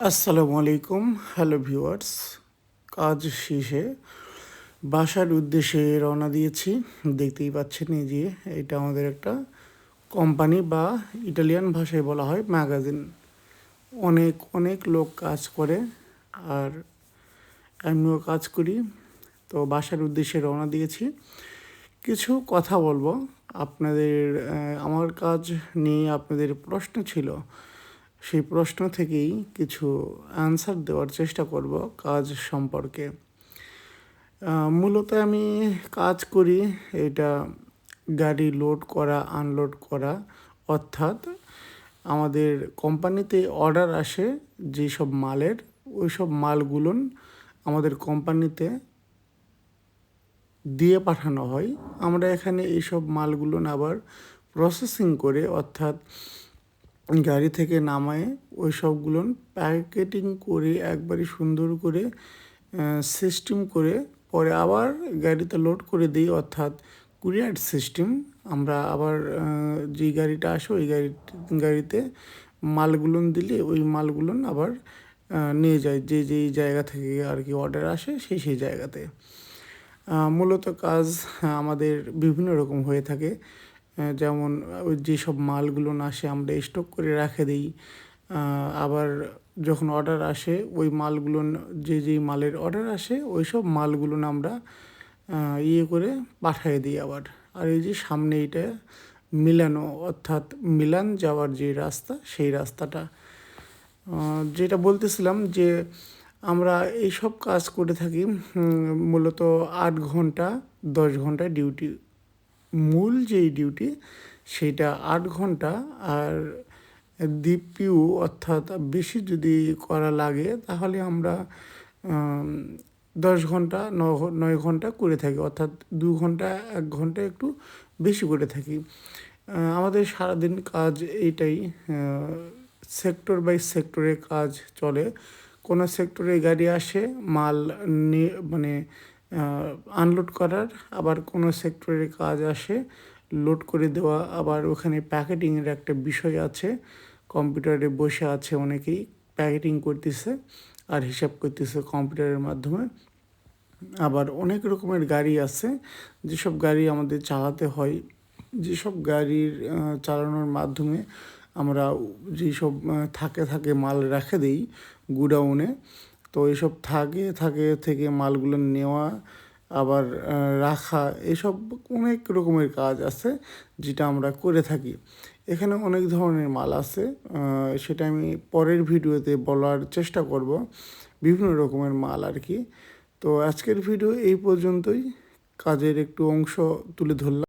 আসসালামু আলাইকুম, hello viewers. কাজ শেষে বাসার উদ্দেশ্যে রওনা দিয়েছি। দেখতেই পাচ্ছেন এই যে এটা আমাদের একটা কোম্পানি বা ইটালিয়ান ভাষায় বলা হয় ম্যাগাজিন। অনেক অনেক লোক কাজ করে আর আমিও কাজ করি। তো বাসার উদ্দেশ্যে রওনা দিয়েছি। কিছু কথা বলব। আপনাদের আমার কাজ নিয়ে আপনাদের প্রশ্ন ছিল সেই প্রশ্ন থেকেই কিছু অ্যান্সার দেওয়ার চেষ্টা করব কাজ সম্পর্কে। মূলত আমি কাজ করি এটা গাড়ি লোড করা আনলোড করা, অর্থাৎ আমাদের কোম্পানিতে অর্ডার আসে যেসব মালের ওই সব মালগুলোন আমাদের কোম্পানিতে দিয়ে পাঠানো হয়। আমরা এখানে এইসব মালগুলো আবার প্রসেসিং করে, অর্থাৎ গাড়ি থেকে নামায় ওই সবগুলো প্যাকেটিং করে একবারে সুন্দর করে সিস্টেম করে পরে আবার গাড়িতে লোড করে দিই। অর্থাৎ কুরিয়ার সিস্টেম আমরা আবার যে গাড়িটা আসে ওই গাড়ি, গাড়িতে মালগুলো দিলে ওই মালগুলো আবার নিয়ে যায়। যে যেই জায়গা থেকে আর কি অর্ডার আসে সেই সেই জায়গাতে। মূলত কাজ আমাদের বিভিন্ন রকম হয়ে থাকে। যেমন যেসব মালগুলো না আসে, আমরা স্টক করে রেখে দিই। আবার যখন অর্ডার আসে, ওই মালগুলো যে যেই মালের অর্ডার আসে ওই সব মালগুলো আমরা ইয়ে করে পাঠিয়ে দিই আবার। আর এই যে সামনে এটা মিলানো, অর্থাৎ মিলান যাওয়ার যে রাস্তা, সেই রাস্তাটা। যেটা বলতেছিলাম যে, আমরা এইসব কাজ করে থাকি মূলত আট ঘণ্টা, দশ ঘণ্টা ডিউটি মূল যেই ডিউটি সেইটা আট ঘণ্টা আর দ্বীপিউ অর্থাৎ বেশি যদি করা লাগে, তাহলে আমরা দশ ঘণ্টা, ন নয় ঘণ্টা করে থাকি। অর্থাৎ দু ঘণ্টা, এক ঘণ্টা একটু বেশি করে থাকি। আমাদের সারাদিন কাজ এইটাই সেক্টর বাই সেক্টরে কাজ চলে। কোনো সেক্টরে গাড়ি আসে, মাল নিয়ে মানে আনলোড করার, আবার কোনো সেক্টরের কাজ আসে লোড করে দেওয়া, আবার ওখানে প্যাকেটিংয়ের একটা বিষয় আছে কম্পিউটারে বসে আছে অনেকেই প্যাকেটিং করতেছে আর হিসাব করতেছে কম্পিউটারের মাধ্যমে। আবার অনেক রকমের গাড়ি আছে, যেসব গাড়ি আমাদের চালাতে হয়, যেসব গাড়ির চালানোর মাধ্যমে আমরা যেসব থাকে থাকে মাল রেখে দিই, গুডাউনে তো এইসব থাকে থাকে থেকে মালগুলো নেওয়া, আবার রাখা, এসব অনেক রকমের কাজ আছে যেটা আমরা করে থাকি। এখানে অনেক ধরনের মাল আছে সেটা আমি পরের ভিডিওতে বলার চেষ্টা করব, বিভিন্ন রকমের মাল আর কি। তো আজকের ভিডিও এই পর্যন্তই। কাজের একটু অংশ তুলে ধরলাম।